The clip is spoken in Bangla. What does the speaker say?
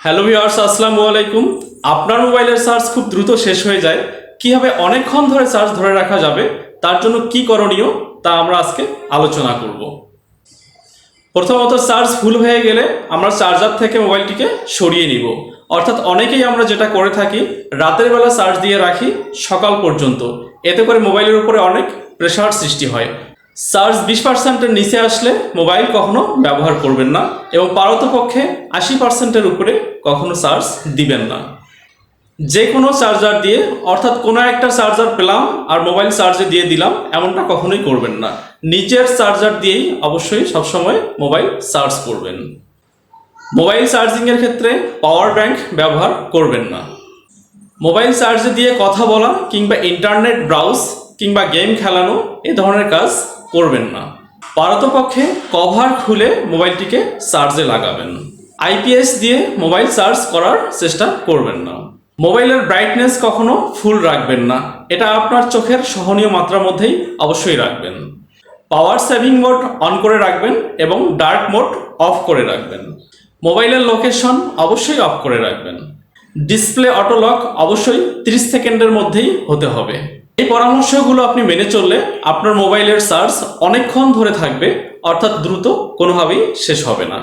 হ্যালো ভিউয়ার্স আসসালামু আলাইকুম। আপনার মোবাইলের চার্জ খুব দ্রুত শেষ হয়ে যায়। কীভাবে অনেকক্ষণ ধরে চার্জ ধরে রাখা যাবে, তার জন্য কি করণীয়, তা আমরা আজকে আলোচনা করব। প্রথমত চার্জ ফুল হয়ে গেলে আমরা চার্জার থেকে মোবাইলটিকে সরিয়ে নিব। অর্থাৎ অনেকেই আমরা যেটা করে থাকি, রাতের বেলা চার্জ দিয়ে রাখি সকাল পর্যন্ত। এতে করে মোবাইলের উপরে অনেক প্রেশার সৃষ্টি হয়। চার্জ বিশ পার্সেন্টের নিচে আসলে মোবাইল কখনো ব্যবহার করবেন না এবং পারতপক্ষে আশি পার্সেন্টের উপরে কখনো চার্জ দিবেন না। যে কোনো চার্জার দিয়ে, অর্থাৎ কোনো একটা চার্জার পেলাম আর মোবাইল চার্জে দিয়ে দিলাম, এমনটা কখনোই করবেন না। নিচের চার্জার দিয়েই অবশ্যই সবসময় মোবাইল চার্জ করবেন। মোবাইল চার্জিংয়ের ক্ষেত্রে পাওয়ার ব্যাংক ব্যবহার করবেন না। মোবাইল চার্জে দিয়ে কথা বলা কিংবা ইন্টারনেট ব্রাউজ কিংবা গেম খেলানো এ ধরনের কাজ করবেন না। পারতপক্ষে কভার খুলে মোবাইলটিকে চার্জে লাগাবেন। আইপিএস দিয়ে মোবাইল চার্জ করার চেষ্টা করবেন না। মোবাইলের ব্রাইটনেস কখনো ফুল রাখবেন না। এটা আপনার চোখের সহনীয় মাত্রার মধ্যেই অবশ্যই রাখবেন। পাওয়ার সেভিং মোড অন করে রাখবেন এবং ডার্ক মোড অফ করে রাখবেন। মোবাইলের লোকেশন অবশ্যই অফ করে রাখবেন। ডিসপ্লে অটো লক অবশ্যই 30 সেকেন্ডের মধ্যেই হতে হবে। এই পরামর্শগুলো আপনি মেনে চললে আপনার মোবাইলের চার্জ অনেকক্ষণ ধরে থাকবে, অর্থাৎ দ্রুত কোনোভাবেই শেষ হবে না।